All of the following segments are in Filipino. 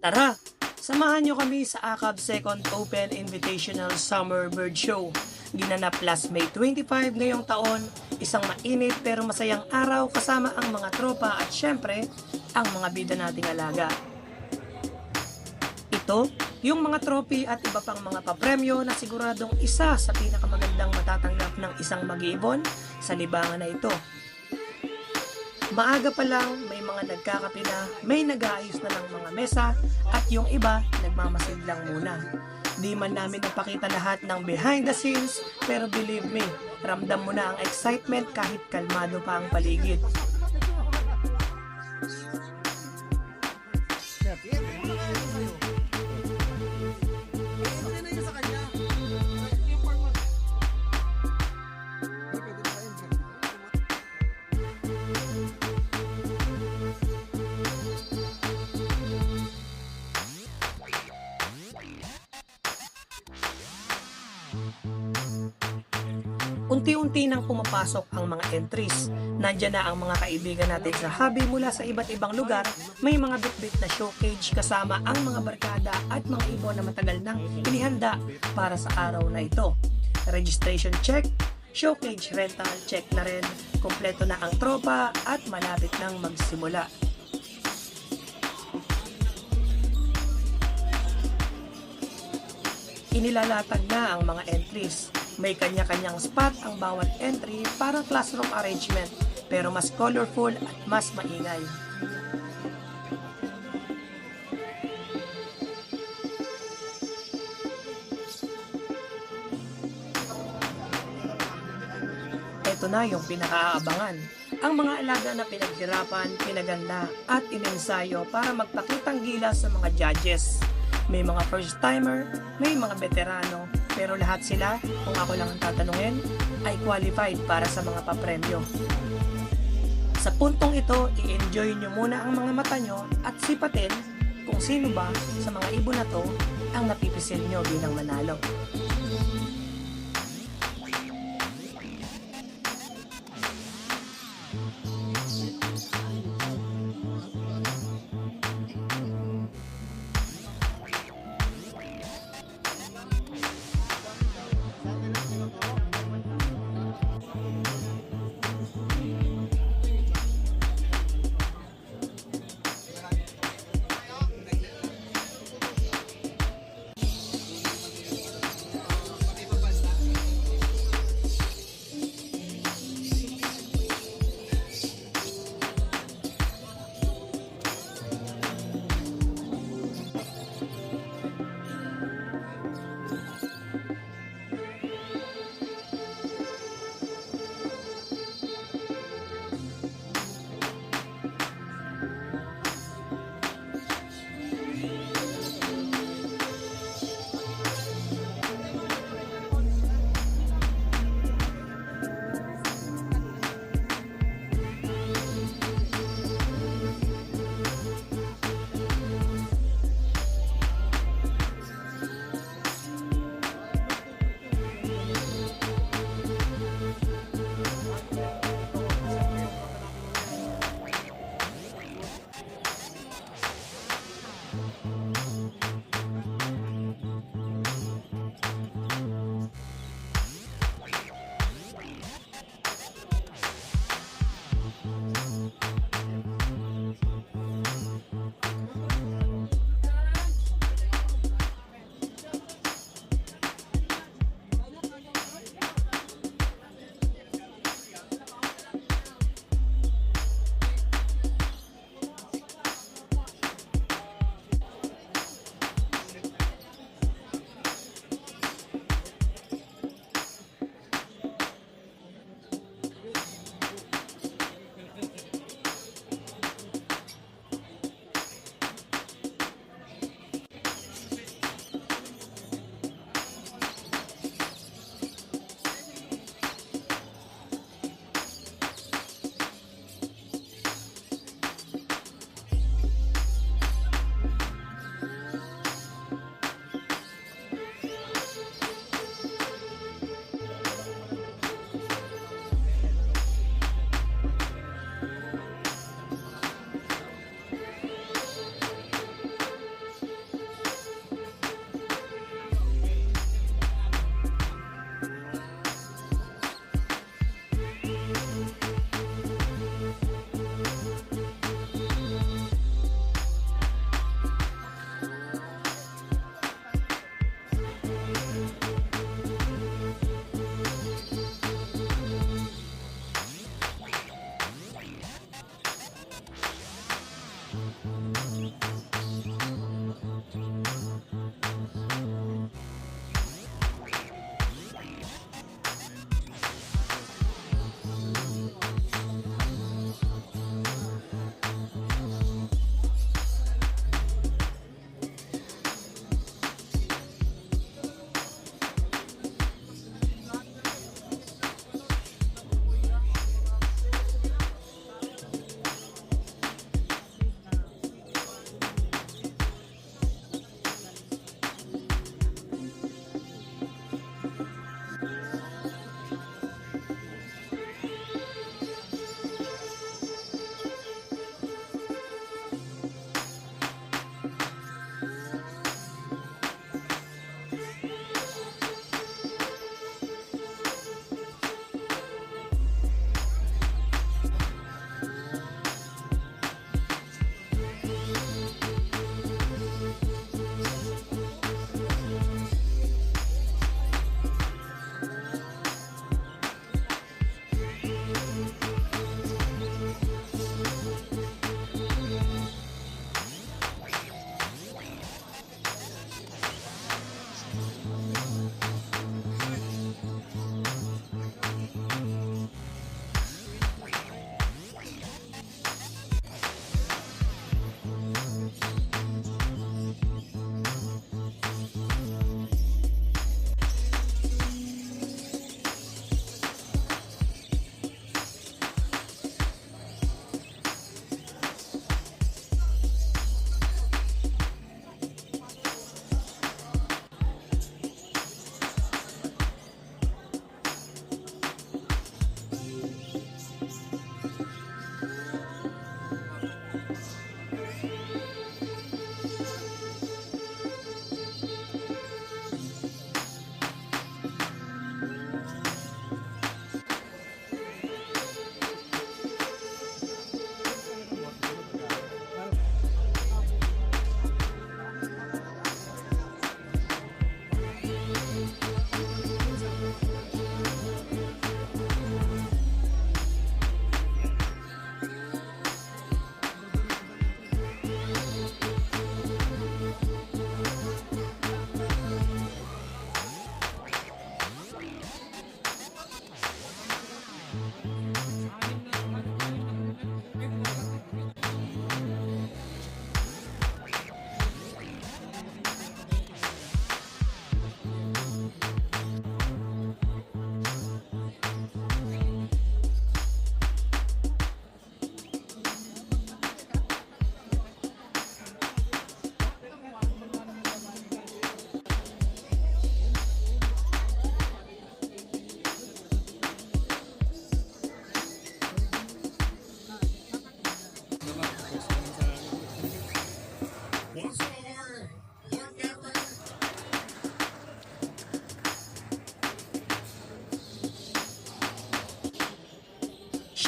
Tara, samahan nyo kami sa AKAB Second Open Invitational Summer Bird Show. Ginanap last May 25 ngayong taon, isang mainit pero masayang araw kasama ang mga tropa at syempre, ang mga bida nating alaga. Ito, yung mga trophy at iba pang mga papremyo na siguradong isa sa pinakamagandang matatanggap ng isang mag-iibon sa libangan na ito. Maaga pa lang, may mga nagkakape na, may nag-aayos na ng mga mesa, at yung iba, nagmamasid lang muna. Di man namin napakita lahat ng behind the scenes, pero believe me, ramdam mo na ang excitement kahit kalmado pa ang paligid. Unti-unti nang pumapasok ang mga entries. Nandiyan na ang mga kaibigan natin sa hobby mula sa iba't ibang lugar. May mga bit-bit na showcage kasama ang mga barkada at mga ibon na matagal nang inihanda para sa araw na ito. Registration check, showcage rental check na rin, kompleto na ang tropa at malapit nang magsimula. Inilalatag na ang mga entries. May kanya-kanyang spot ang bawat entry para classroom arrangement pero mas colorful at mas maingay. Ito na yung pinakaaabangan. Ang mga alaga na pinaghirapan, pinaganda at inensayo para magpakitang gilas sa mga judges. May mga first timer, may mga veterano, pero lahat sila, kung ako lang ang tatanungin, ay qualified para sa mga papremyo. Sa puntong ito, i-enjoy nyo muna ang mga mata nyo at sipatin kung sino ba sa mga ibon na to ang napipisil nyo bilang manalo.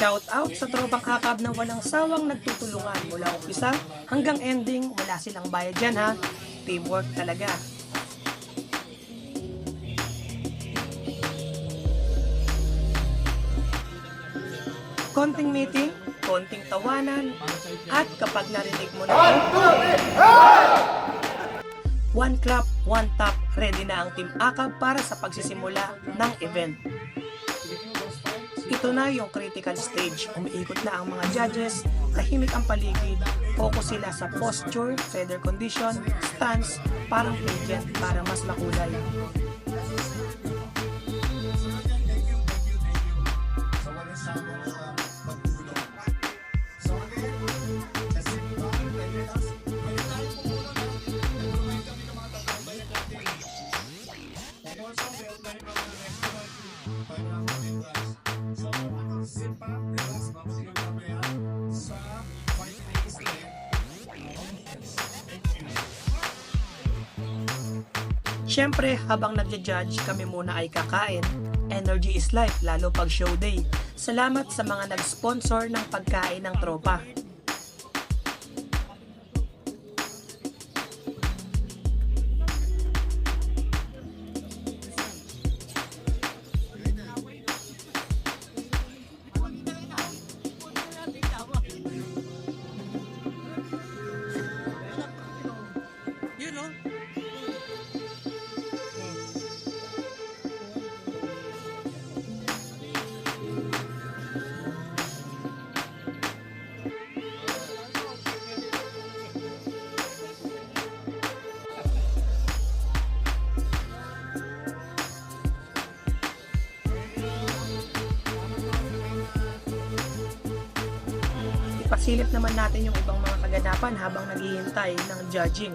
Shout out sa tropang akab na walang sawang nagtutulungan mula umpisa hanggang ending, wala silang bayad dyan ha. Teamwork talaga. Konting meeting, konting tawanan, at kapag narinig mo na One clap, one tap, ready na ang Team Akab para sa pagsisimula ng event. Ito na yung critical stage. Umiikot na ang mga judges, tahimik ang paligid, focus sila sa posture, feather condition, stance, parang pageant para mas makulay. Siyempre, habang nagja-judge, kami muna ay kakain. Energy is life, lalo pag show day. Salamat sa mga nag-sponsor ng pagkain ng tropa. Ipasilip naman natin yung ibang mga kaganapan habang naghihintay ng judging.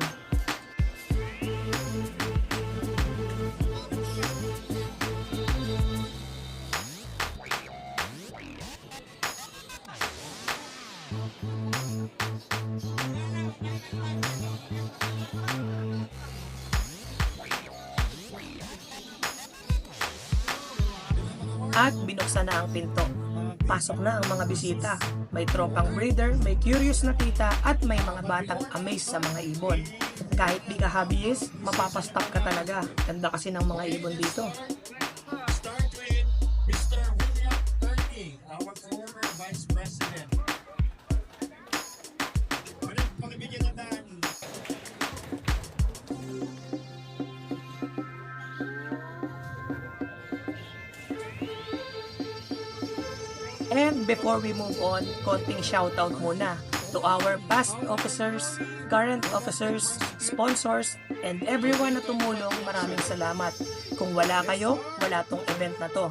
Pasok na ang mga bisita. May tropang breeder, may curious na tita, at may mga batang amazed sa mga ibon. Kahit di ka hobbyist, mapapastop ka talaga. Ganda kasi ng mga ibon dito. Before we move on, konting shoutout muna to our past officers, current officers, sponsors, and everyone na tumulong. Maraming salamat. Kung wala kayo, wala tong event na to.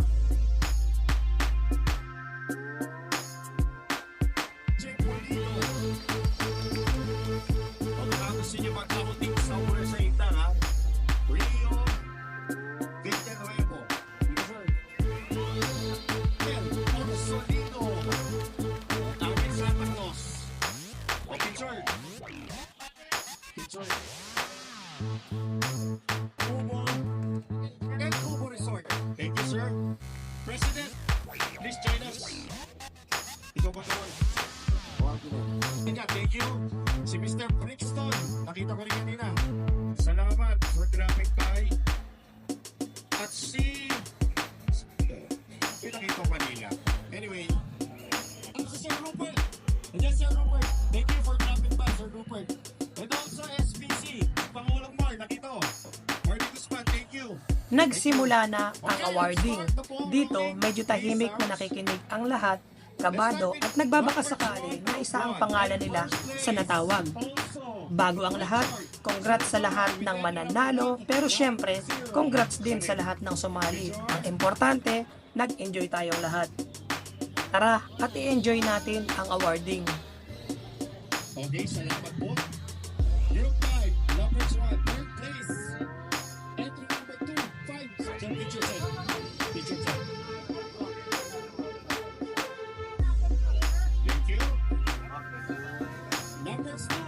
Nagsimula na ang awarding. Dito, medyo tahimik na nakikinig ang lahat, kabado at nagbabaka sakali na isa ang pangalan nila sa natawag. Bago ang lahat, congrats sa lahat ng mananalo, pero syempre, congrats din sa lahat ng sumali. Ang importante, nag-enjoy tayong lahat. Tara, at i-enjoy natin ang awarding. Okay, salamat po. just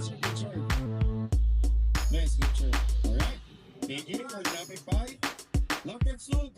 Nice picture. Nice picture. Alright. Thank you for dropping by. Look at Soul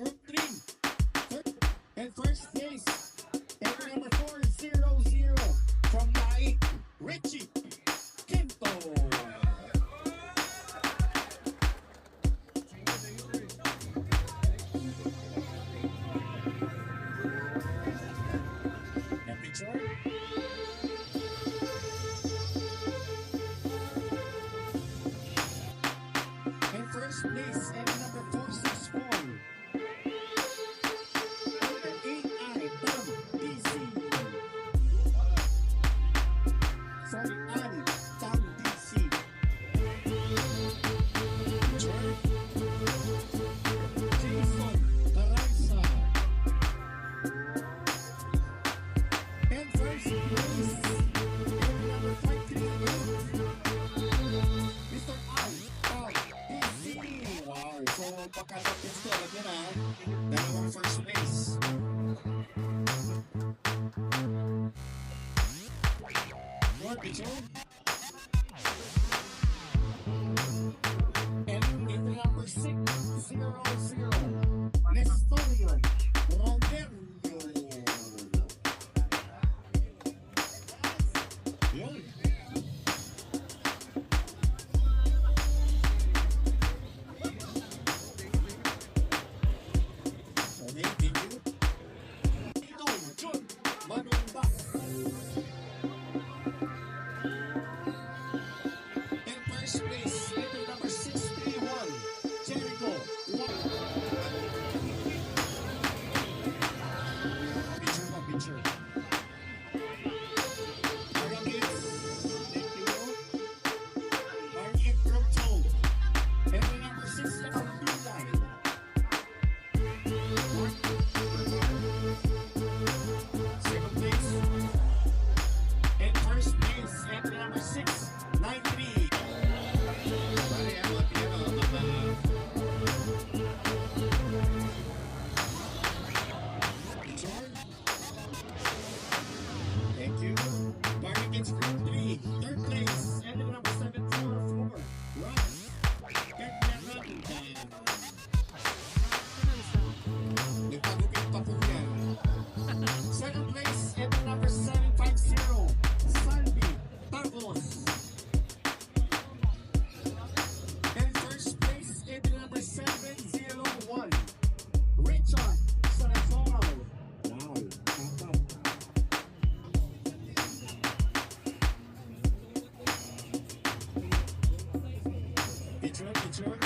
Okay,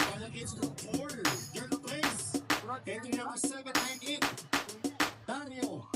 all against the Entry number seven, and eight. Dario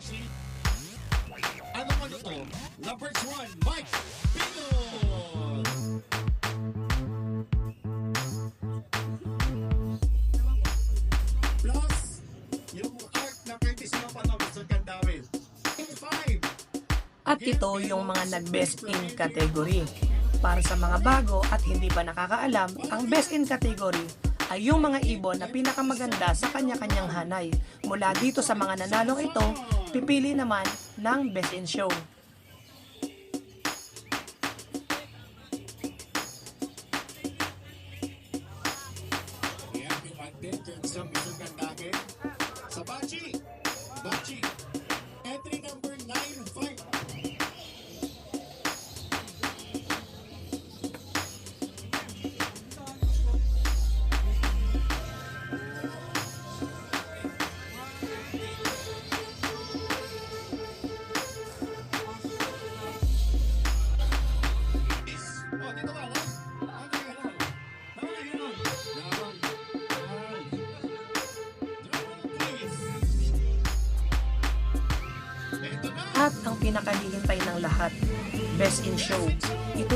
MJRC. Ano ano to? Number one, Mike Pino. Plus, yung art na courtesy ng Panawid sa Kandawil. Five. At ito yung mga nag-best in category. Para sa mga bago at hindi pa nakakaalam, ang best in category ay yung mga ibon na pinakamaganda sa kanya-kanyang hanay. Mula dito sa mga nanalong ito, pipili naman ng best in show. Yan yung atin dyan sa Misugan natin. Sa Bachi.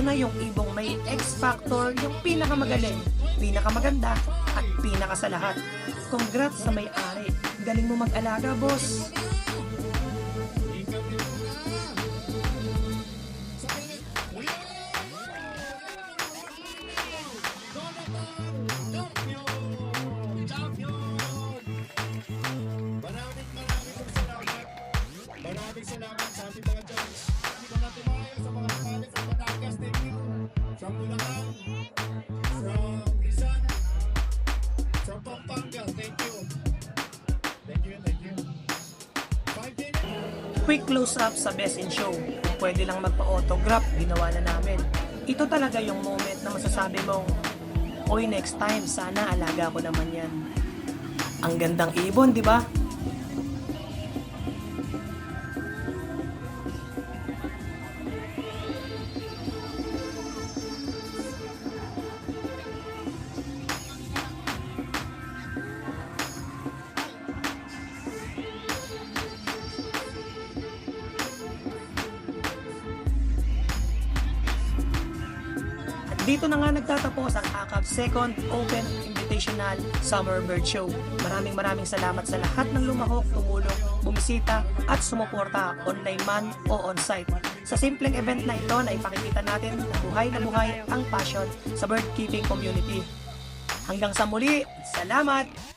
Na yung ibong may X Factor, yung pinakamagaling, pinakamaganda, at pinaka lahat. Congrats sa may-ari. Galing mo mag-alaga, boss. Quick close-up sa Best in Show. Pwede lang magpa-autograph, ginawa na namin. Ito talaga yung moment na masasabi mong, Oy, next time, sana alaga ko naman yan. Ang gandang ibon, di ba? Dito na nga nagtatapos ang AKAP Second Open Invitational Summer Bird Show. Maraming maraming salamat sa lahat ng lumahok, tumulong, bumisita at sumuporta online man o on-site. Sa simpleng event na ito na ipakikita natin na buhay na buhay ang passion sa bird keeping community. Hanggang sa muli, salamat!